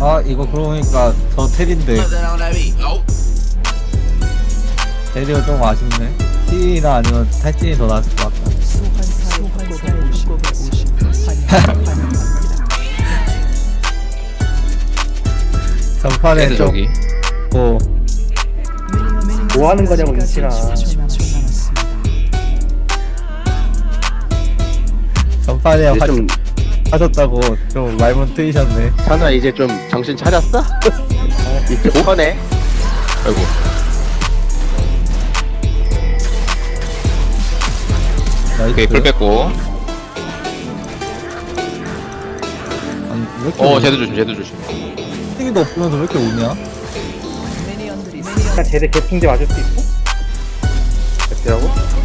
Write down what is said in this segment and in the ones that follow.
아 이거 그러니까 저 텔인데. 텔이가 좀 아쉽네. T나 아니면 탈진이 더 나을 것 같다 전판에 헤드 저기. 좀뭐 뭐 하는 거냐고 이치라 전판에 하, 좀 하셨다고 좀 말문 트이셨네 찬우야 이제 좀 정신 차렸어? 이제 오네 아이고 오케이 불 뺐고 아니, 왜 이렇게 어 오- 제드 조심 제드 조심 팅이도 없으면서 왜 이렇게 오냐? 일단 쟤들 개풍제 맞을 수 있어? 어쩌라고?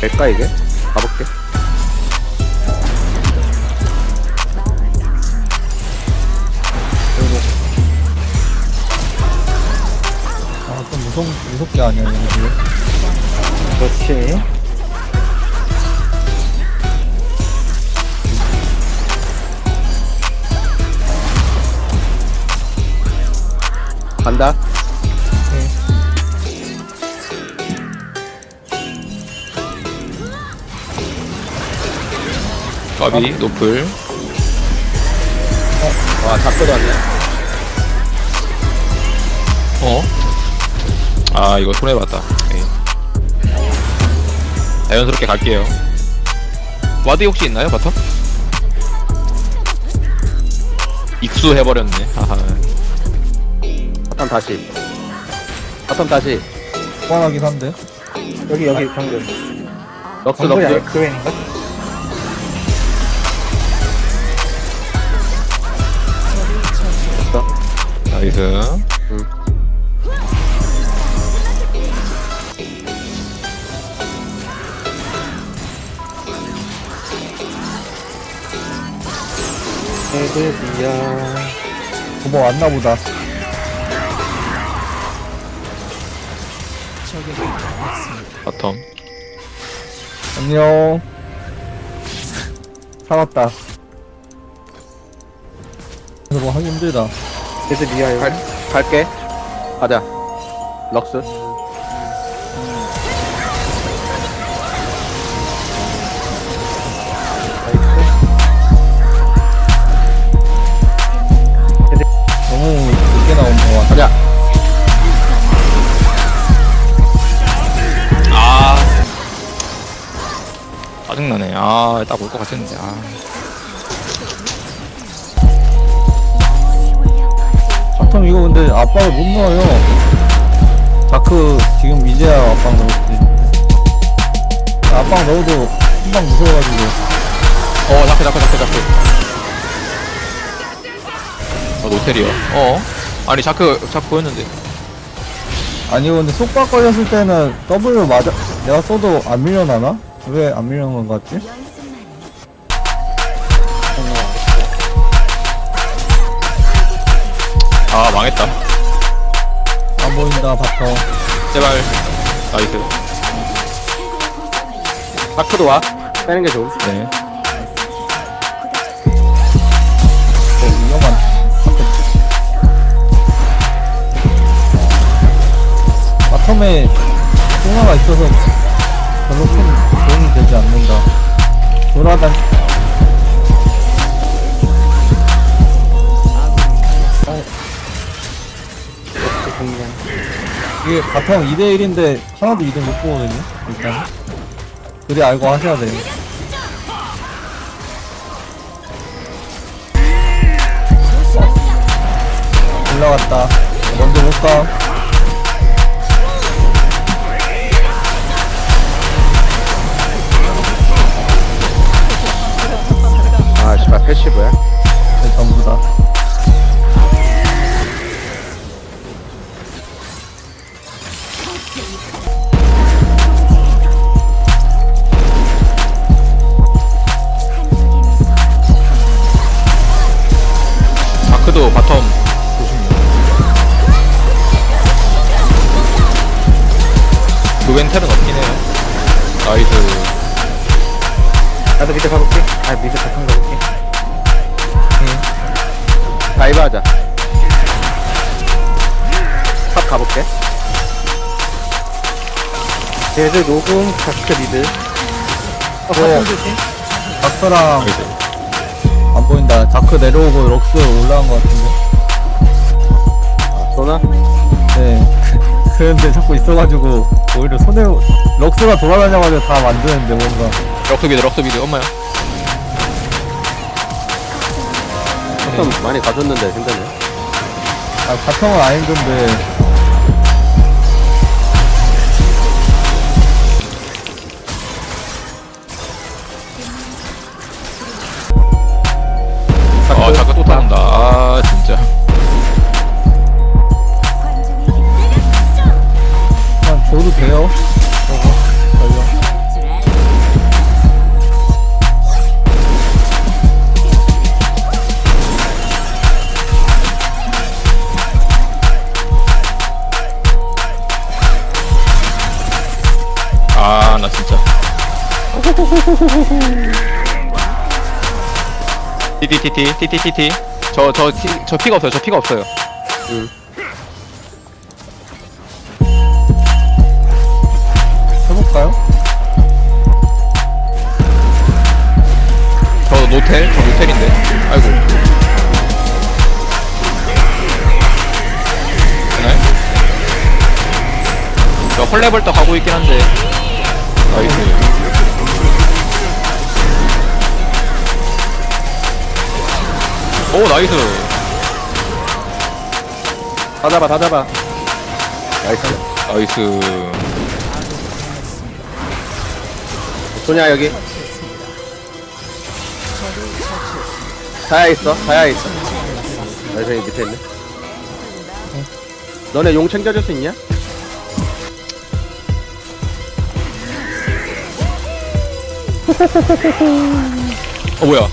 될까 이게? 가볼게. 아좀 무섭, 무섭게 아니야 이거? 그렇지. 간다 까비 노플. 와 잡고 왔네. 어? 아 이거 손해봤다. 오케이. 자연스럽게 갈게요. 와드 혹시 있나요 바텀? 익수해버렸네. 하하. 바텀 다시. 바텀 다시. 뻔하긴 한데. 여기 여기 정글 럭스 럭스. 그웬인가? 나이스 애들이야. 도버 왔나 보다. 바텀. 안녕. 살았다. 그래서 뭐 하기 힘들다 애들이야 여기 갈, 갈게. 가자. 럭스. 너무 늦게 나온 거 같아 가자. 아. 짜증나네. 아 딱 올 것 같았는데. 아 이거 근데 압박을 못 넣어요 자크 지금 이제야 압박 넣었지 압박 넣어도 금방 무서워가지고 어, 자크, 자크, 자크, 자크. 어, 노텔이요. 어? 아니, 자크, 자크 보였는데. 아니 근데 속박 걸렸을 때는 W 맞아 내가 써도 안 밀려나나? 왜 안 밀려난 것 같지? 아, 망했다. 안 보인다 바텀 제발. 나이스. 다크도 와 빼는 게 좋음 네. 어, 위험한 바텀에 소나가 있어서 별로 큰 도움이 되지 않는다 돌아다 이게 바텀 2대1인데 하나도 2등 못 보거든요 일단. 그래 알고 하셔야 돼요. 올라갔다. 먼저 못가 아 씨발 패시브야? 네, 전부 다 자크도 바텀 조심해요. 그 웬텔은 없긴 해요. 나이스. 나도 밑에 가볼게. 아, 밑에 바탕 가볼게. 다이브 하자. 탑 가볼게. 제드 녹음, 다크 미드. 어, 네. 바탕 조심. 다크랑 나이스 안 보인다. 다크 내려오고 럭스 올라간 것 같은데. 쏘나? 네. 그런데 자꾸 있어가지고 오히려 손해 럭스가 돌아다녀가지고 다 만드는데 뭔가 럭스 비드 럭스 비드 엄마야 좀 많이 가졌는데 힘드네. 아 바텀은 안 힘든데 돼요. 걸려. 아 나 진짜 티티티티 티티티티 저저 저 피가 없어요 저 피가 없어요 응. 저 헐레벌떡 가고 있긴 한데 나이스 오 나이스 다 잡아, 다 잡아. 나이스. 나이스 소냐, 여기. 다야 있어, 다야 있어. 나이스, 여기 밑에 있네. 너네 용 챙겨줄 수 있냐? 어 뭐야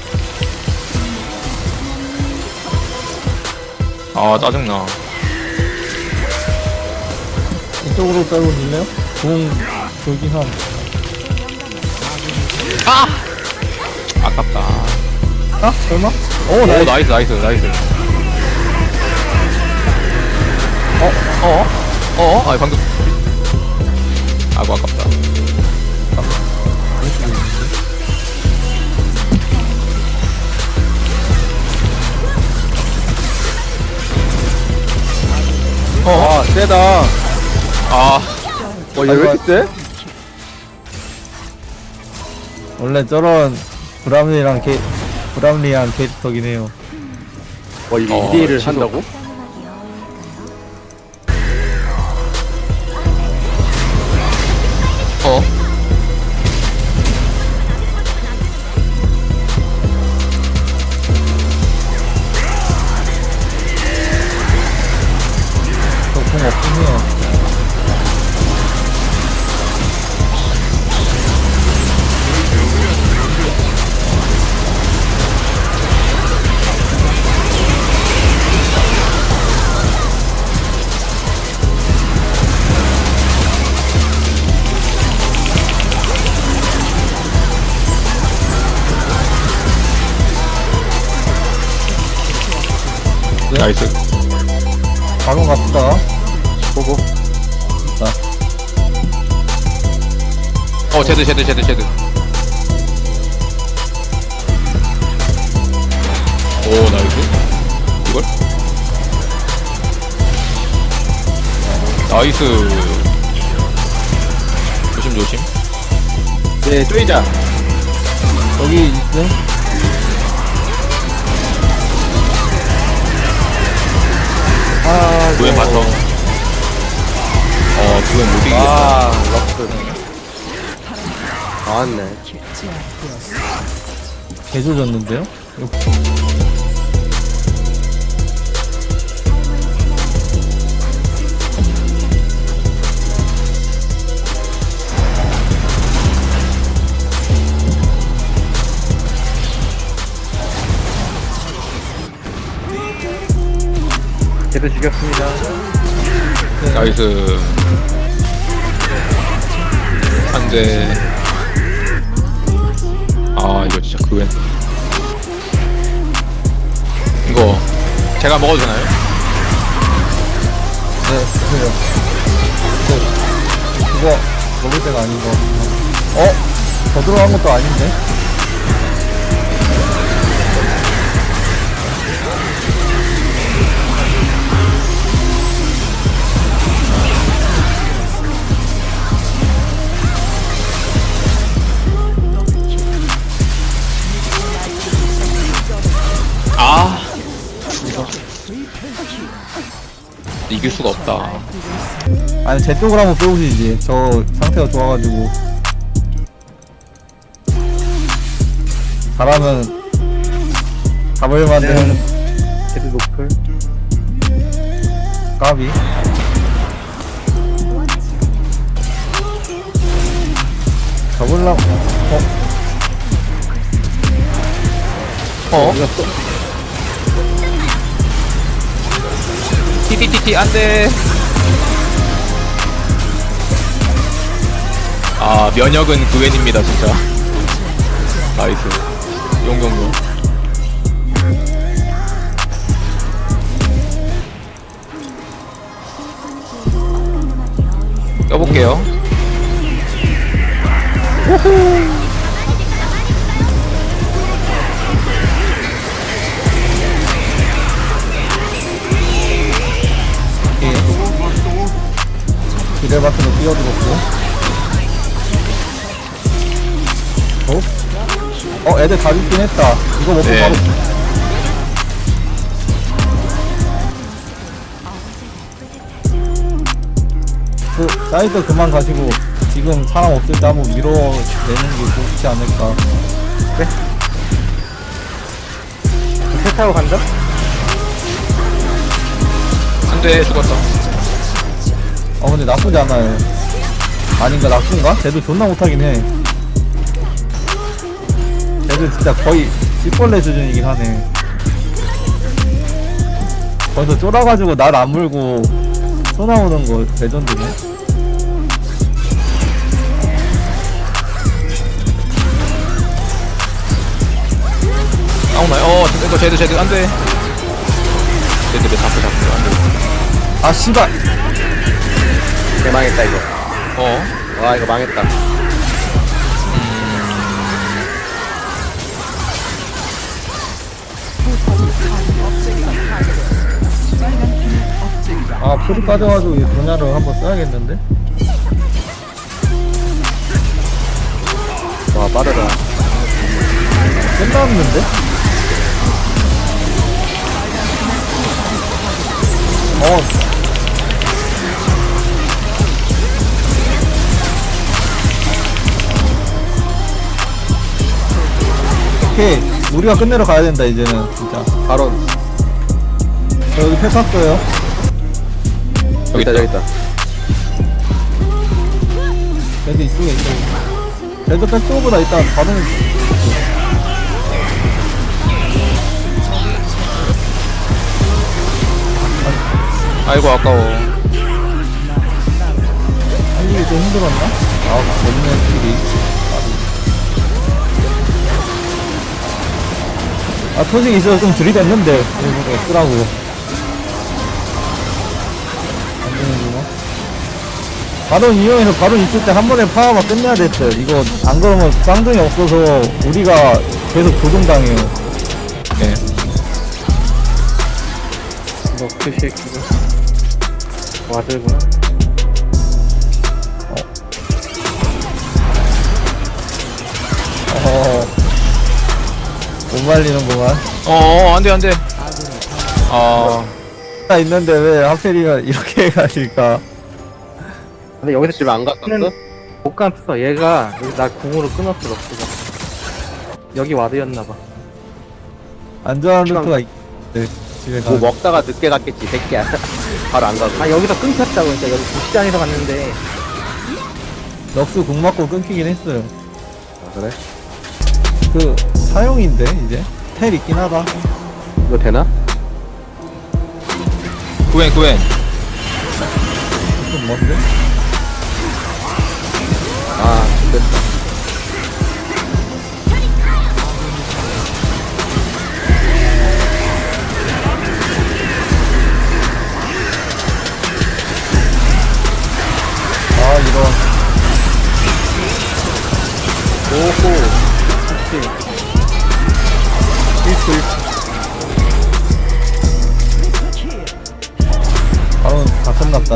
아 짜증나 이쪽으로 빼고 줄래요? 공 돌긴 함. 아 아깝다 아? 설마? 오 오 나이스. 나이스 나이스 나이스 어? 어? 어? 아 방금 아고 아깝다 어, 세다. 아 어, 얘왜 이렇게 세? 원래 저런 브람리랑 게 브람리한 캐릭터긴 해요. 어, 이거 어, 2대1을 취소. 한다고? 나이스 바로 갑시다. 보고. 자, 어 제드 제드 제드 제드 오 나이스 이걸? 나이스 조심 조심 네, 쪼이자. 여기 있네. 구엔 봤어 어 구엔 못 이기겠다 아, 럭스. 나왔네. 개조졌는데요? 제드 죽였습니다. 나이스 한대 아아 이거 진짜 그웬 이거 제가 먹어도 되나요? 네, 드세요. 그, 그거 먹을 때가 아닌 거. 어? 더 들어간 것도 아닌데? 이길 수가 없다 아니, 제 쪽으로 한번 빼보시지. 저 상태가 좋아가지고. 잘하면 잡을만한 제드 노플. 까비. 잡을라, 어? 어? 티티티티 안돼. 아 면역은 그웬입니다 진짜. 나이스. 용용용. 껴볼게요. 예. 같은 거 띄워주고. 어? 어, 애들 다 죽긴 했다. 이거 먹고 네. 바로. 그, 사이드 그만 가시고, 지금 사람 없을 때 한번 밀어내는 게 좋지 않을까. 새 타고 간다? 안돼 죽었어 어, 근데 나쁘지 않아요. 아닌가, 나쁜가? 쟤도 존나 못하긴 해. 쟤도 진짜 거의 씨벌레 수준이긴 하네. 거기서 쫄아가지고 날 안 물고 쏘 나오는 거 레전드네. 나오나요? 어 이거 쟤들 쟤들 안돼 쟤들 잡고 잡고 안돼 아, 씨발! 개 망했다 이거 어 와 이거 망했다 아, 풀이 빠져가지고 이 분야를 한번 써야겠는데? 와 빠르다 끝났는데? 어. 오케이. 우리가 끝내러 가야 된다, 이제는. 진짜. 바로 저 여기 패 샀어요. 여기 있다 여기 있다 레드 이쪽에 있어. 레드 백도어보다 일단 반응. 아이고 아까워 한국이 좀 힘들었나? 아, 없는 필이. 아, 토식 있어서 좀 들이댔는데, 일부러 쓰라고. 안 되는구나. 바론 이용해서 바론 있을 때 한 번에 파워가 끝내야 됐어요. 이거, 안 그러면 쌍둥이 없어서 우리가 계속 조종당해요. 네 노플 새끼가. 와들구나. 못 말리는구만. 어어 안돼 안돼 아나 있는데 왜 하필이면 이렇게 가실까? 근데 여기서 집에 안 갔었어? 못 갔어. 얘가 여기 나 궁으로 끊었어, 럭스가. 여기 와드였나봐. 안전한 루트가 있, 네, 집에 가. 뭐 먹다가 늦게 갔겠지 새끼야 바로 안 가고 아, 여기서 끊겼다고. 그러니까 여기 부시장에서 갔는데. 럭스 공 맞고 끊기긴 했어요. 아, 그래? 그 사용인데 이제? 텔 있긴 하다. 이거 되나? 구엔 구엔 좀 뭔데? 아 됐다. 아 이런. 오호. 1초 1초 바로 다 끝났다.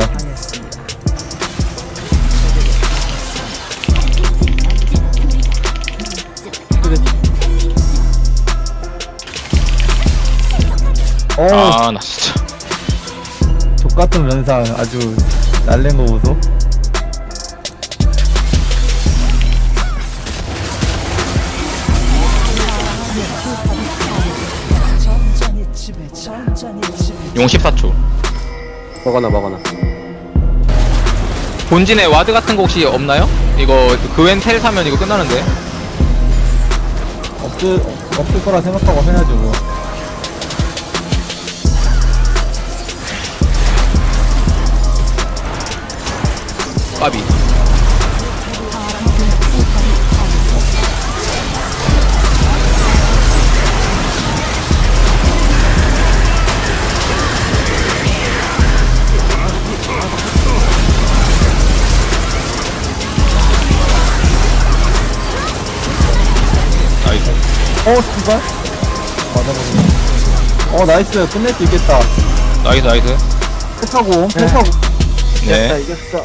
어, 아 나 진짜. 족같은 면상 아주 날랜 거 보소 용 14초. 먹어놔 먹어놔. 본진에 와드 같은 거 혹시 없나요? 이거 그웬 텔 사면 이거 끝나는데? 없을, 없을 거라 생각하고 해야죠 뭐 어, 나이스. 끝낼 수 있겠다. 나이스 나이스 패하고, 패하고. 네 이겼어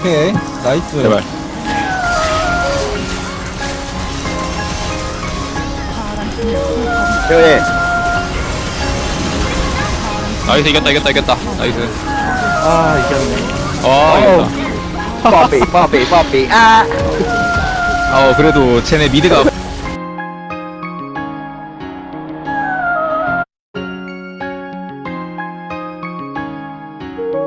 오케이. 나이스. 제발 태호예 나이스 이겼다 이겼다 이겼다. 나이스. 아 이겼네. 아 이겼다. 빠삐 빠삐 빠삐. 아. 어 그래도 쟤네 미드가